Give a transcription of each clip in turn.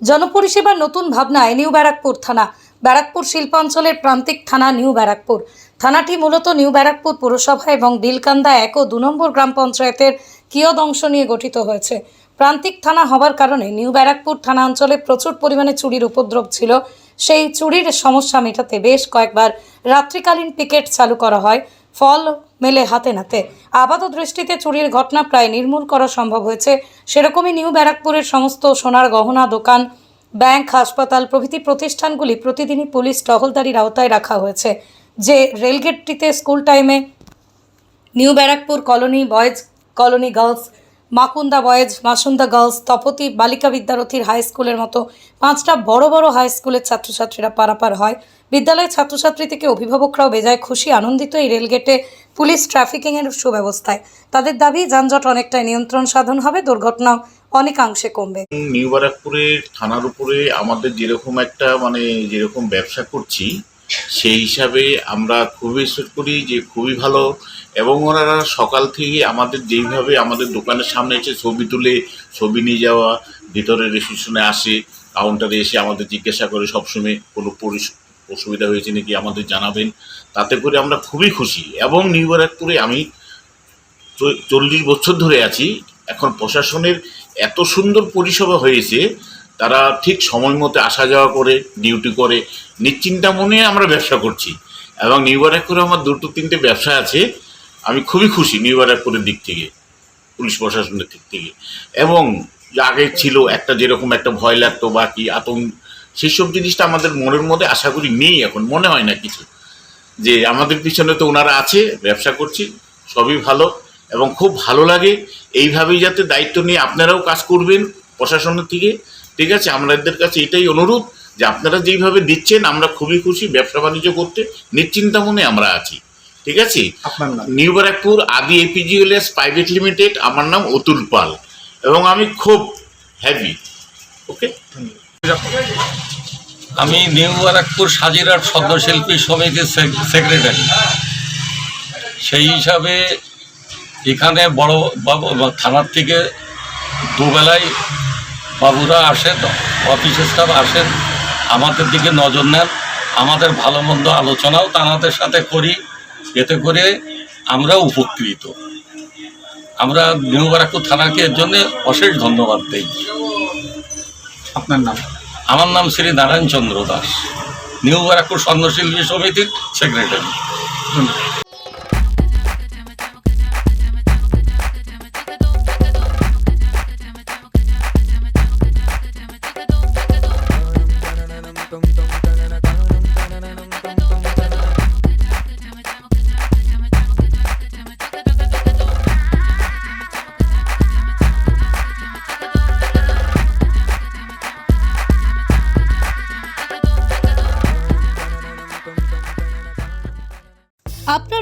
জনপরিষেবার নতুন ভাবনায় নিউ ব্যারাকপুর থানা। ব্যারাকপুর শিল্পাঞ্চলের প্রান্তিক থানা নিউ ব্যারাকপুর। থানাটি মূলত নিউ ব্যারাকপুর পুরসভা এবং বিলকান্দা এক ও দু নম্বর গ্রাম পঞ্চায়েতের কিয়দ অংশ নিয়ে গঠিত হয়েছে। প্রান্তিক থানা হওয়ার কারণে নিউ ব্যারাকপুর থানা অঞ্চলে প্রচুর পরিমাণে চুরির উপদ্রব ছিল। সেই চুরির সমস্যা মেটাতে বেশ কয়েকবার রাত্রিকালীন পিকেট চালু করা হয়। ফল মেলে হাতে নাতে। আপাত দৃষ্টিতে চুরির ঘটনা প্রায় নির্মূল করা সম্ভব হয়েছে। সেরকমই নিউ ব্যারাকপুরের সমস্ত সোনার গহনা, দোকান, ব্যাংক, হাসপাতাল প্রভৃতি প্রতিষ্ঠানগুলি প্রতিদিনই পুলিশ টহলদারির আওতায় রাখা হয়েছে। যে রেলগেটটিতে স্কুল টাইমে new Barrackpore colony, boys colony, girls Makunda boys, Masunda girls, Tapati বালিকা বিদ্যারথীর হাই স্কুলের মতো পাঁচটা বড় বড় হাই স্কুলের ছাত্রছাত্রীরা পারাপার হয়। বিদ্যালয়ের ছাত্রছাত্রী থেকে অভিভাবকরাও বেজায় খুশি, আনন্দিত এই রেলগেটে পুলিশ ট্রাফিকিংয়ের সুব্যবস্থায়। তাদের দাবি, যানজট অনেকটাই নিয়ন্ত্রণ সাধন হবে, দুর্ঘটনাও অনেকাংশে কমবে। নিউ ব্যারাকপুরের থানার উপরে আমাদের যেরকম একটা মানে যেরকম ব্যবসা করছি সেই হিসাবে আমরা খুবই এক্সপেক্ট করি যে খুবই ভালো এবং ওনারা সকাল থেকে আমাদের যেইভাবে আমাদের দোকানের সামনে এসে ছবি তুলে, ছবি নিয়ে যাওয়া ভিতরে রেজিস্ট্রেশনে আসে কাউন্টারে এসে আমাদের জিজ্ঞাসা করে সবসময় কোনো অসুবিধা হয়েছে নাকি আমাদের জানাবেন। তাতে করে আমরা খুবই খুশি এবং নিউ ব্যারাকপুরে আমি চল্লিশ বছর ধরে আছি। এখন প্রশাসনের এত সুন্দর পরিষেবা হয়েছে তারা ঠিক সময় মতো আসা যাওয়া করে ডিউটি করে। নিশ্চিন্তা মনে আমরা ব্যবসা করছি। এবং নিউ ব্যারাকপুরে আমার দুটো তিনটে ব্যবসা আছে। আমি খুবই খুশি নিউ ব্যারাকপুরের দিক থেকে, পুলিশ প্রশাসনের দিক থেকে। এবং আগে ছিল একটা যেরকম একটা ভয় লাগতো বা কি আতঙ্ক, সেসব জিনিসটা আমাদের মনের মধ্যে আশা করি নেই এখন, মনে হয় না কিছু। যে আমাদের পিছনে তো ওনারা আছে, ব্যবসা করছি, সবই ভালো। এবং খুব ভালো লাগে, এইভাবেই যাতে দায়িত্ব নিয়ে আপনারাও কাজ করবেন প্রশাসনের থেকে ঠিক আছে? আমাদের কাছে এটাই অনুরোধ যে আপনারা যেইভাবে দিচ্ছেন আমরা খুবই খুশি ব্যবসা বাণিজ্য করতে নিশ্চিন্তা মনে আমরা আছি। ঠিক আছে? আপনার নাম? নিউ ব্যারাকপুর আদি এপিজিএলএস প্রাইভেট লিমিটেড আমার নাম অতুল পাল। এবং আমি খুব হ্যাপি ওকে আমি নিউ বারাকপুর সাজিরার সদ্যশিল্পী সমিতির সেক্রেটারি সেই হিসাবে এখানে বড় বাবু থানার থেকে দুবেলায় বাবুরা আসেন অফিস স্টাফ আসেন আমাদের দিকে নজর নেন আমাদের ভালো মন্দ আলোচনাও তানাদের সাথে করি এতে করে আমরা উপকৃত। আমরা নিউ বারাকপুর থানাকে এর জন্যে অশেষ ধন্যবাদ দিই। আপনার নাম? আমার নাম শ্রী নারায়ণ চন্দ্র দাস নিউ ব্যারাকপুর স্বর্ণশিল্পী সমিতির secretary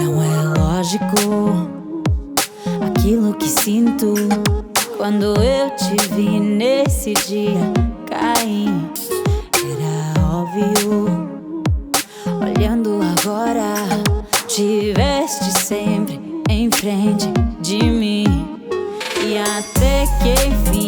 Não é lógico aquilo que sinto quando eu te vi nesse dia cair. Era óbvio. Olhando agora, tiveste sempre em frente de mim. E até que enfim